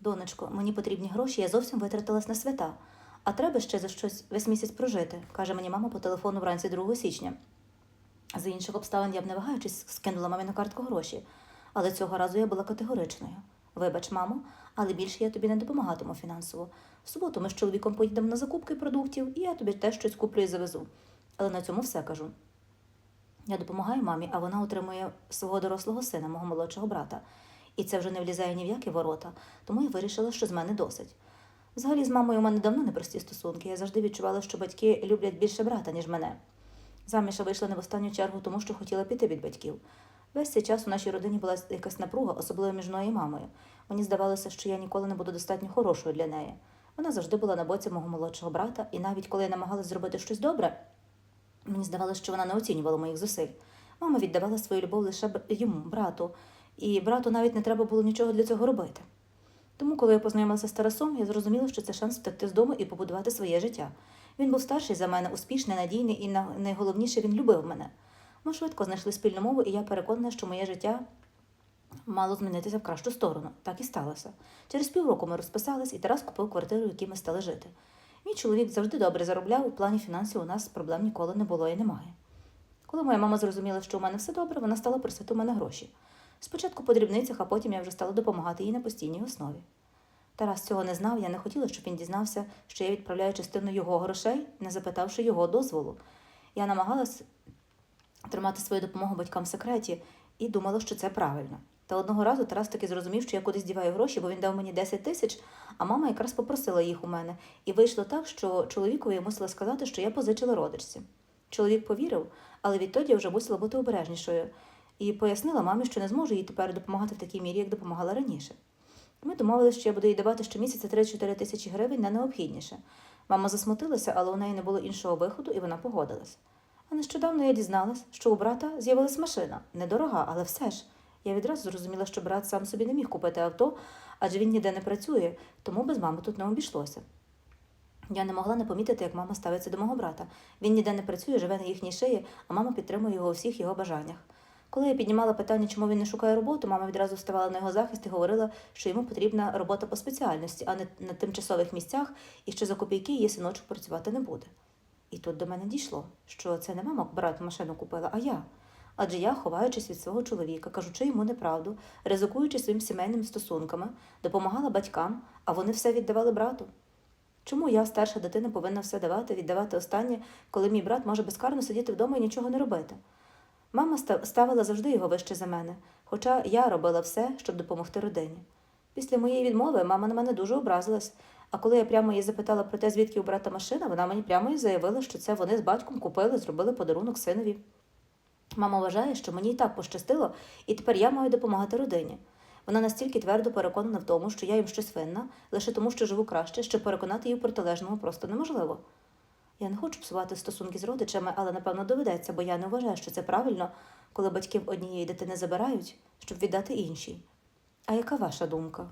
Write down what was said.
Донечко, мені потрібні гроші, я зовсім витратилась на свята. А треба ще за щось весь місяць прожити, каже мені мама по телефону вранці 2 січня. За інших обставин я б не вагаючись скинула мамі на картку гроші, але цього разу я була категоричною. Вибач, мамо, але більше я тобі не допомагатиму фінансово. В суботу ми з чоловіком поїдемо на закупки продуктів, і я тобі теж щось куплю і завезу. Але на цьому все кажу. Я допомагаю мамі, а вона отримує свого дорослого сина, мого молодшого брата. І це вже не влізає ні в які ворота, тому я вирішила, що з мене досить. Взагалі, з мамою у мене давно непрості стосунки. Я завжди відчувала, що батьки люблять більше брата, ніж мене. Заміж вийшла не в останню чергу, тому що хотіла піти від батьків. Весь цей час у нашій родині була якась напруга, особливо між мною і мамою. Мені здавалося, що я ніколи не буду достатньо хорошою для неї. Вона завжди була на боці мого молодшого брата, і навіть коли я намагалась зробити щось добре, мені здавалося, що вона не оцінювала моїх зусиль. Мама віддавала свою любов лише йому, брату, і брату навіть не треба було нічого для цього робити. Тому, коли я познайомилася з Тарасом, я зрозуміла, що це шанс втекти з дому і побудувати своє життя. Він був старший за мене, успішний, надійний і найголовніше він любив мене. Ми швидко знайшли спільну мову, і я переконана, що моє життя мало змінитися в кращу сторону. Так і сталося. Через півроку ми розписались, і Тарас купив квартиру, в якій ми стали жити. Мій чоловік завжди добре заробляв, у плані фінансів у нас проблем ніколи не було і немає. Коли моя мама зрозуміла, що у мене все добре, вона стала просити у мене гроші. Спочатку по дрібницях, а потім я вже стала допомагати їй на постійній основі. Тарас цього не знав, я не хотіла, щоб він дізнався, що я відправляю частину його грошей, не запитавши його дозволу. Я намагалась тримати свою допомогу батькам в секреті і думала, що це правильно. Та одного разу Тарас таки зрозумів, що я кудись діваю гроші, бо він дав мені 10 тисяч, а мама якраз попросила їх у мене. І вийшло так, що чоловікові я мусила сказати, що я позичила родичці. Чоловік повірив, але відтоді я вже мусила бути обережнішою і пояснила мамі, що не зможу їй тепер допомагати в такій мірі, як допомагала раніше. Ми домовилися, що я буду їй давати щомісяця 3-4 тисячі гривень на необхідніше. Мама засмутилася, але у неї не було іншого виходу, і вона погодилась. А нещодавно я дізналась, що у брата з'явилась машина. Недорога, але все ж. Я відразу зрозуміла, що брат сам собі не міг купити авто, адже він ніде не працює, тому без мами тут не обійшлося. Я не могла не помітити, як мама ставиться до мого брата. Він ніде не працює, живе на їхній шиї, а мама підтримує його у всіх його бажаннях. Коли я піднімала питання, чому він не шукає роботу, мама відразу вставала на його захист і говорила, що йому потрібна робота по спеціальності, а не на тимчасових місцях, і що за копійки її синочок працювати не буде. І тут до мене дійшло, що це не мама брат машину купила, а я. Адже я, ховаючись від свого чоловіка, кажучи йому неправду, ризикуючи своїм сімейними стосунками, допомагала батькам, а вони все віддавали брату. Чому я, старша дитина, повинна все давати, віддавати останнє, коли мій брат може безкарно сидіти вдома і нічого не робити? Мама ставила завжди його вище за мене, хоча я робила все, щоб допомогти родині. Після моєї відмови мама на мене дуже образилась, а коли я прямо її запитала про те, звідки у брата машина, вона мені прямо і заявила, що це вони з батьком купили, зробили подарунок синові. Мама вважає, що мені і так пощастило, і тепер я маю допомагати родині. Вона настільки твердо переконана в тому, що я їм щось винна, лише тому, що живу краще, що переконати її в протилежному просто неможливо. Я не хочу псувати стосунки з родичами, але напевно доведеться, бо я не вважаю, що це правильно, коли батьків однієї дитини забирають, щоб віддати іншій. А яка ваша думка?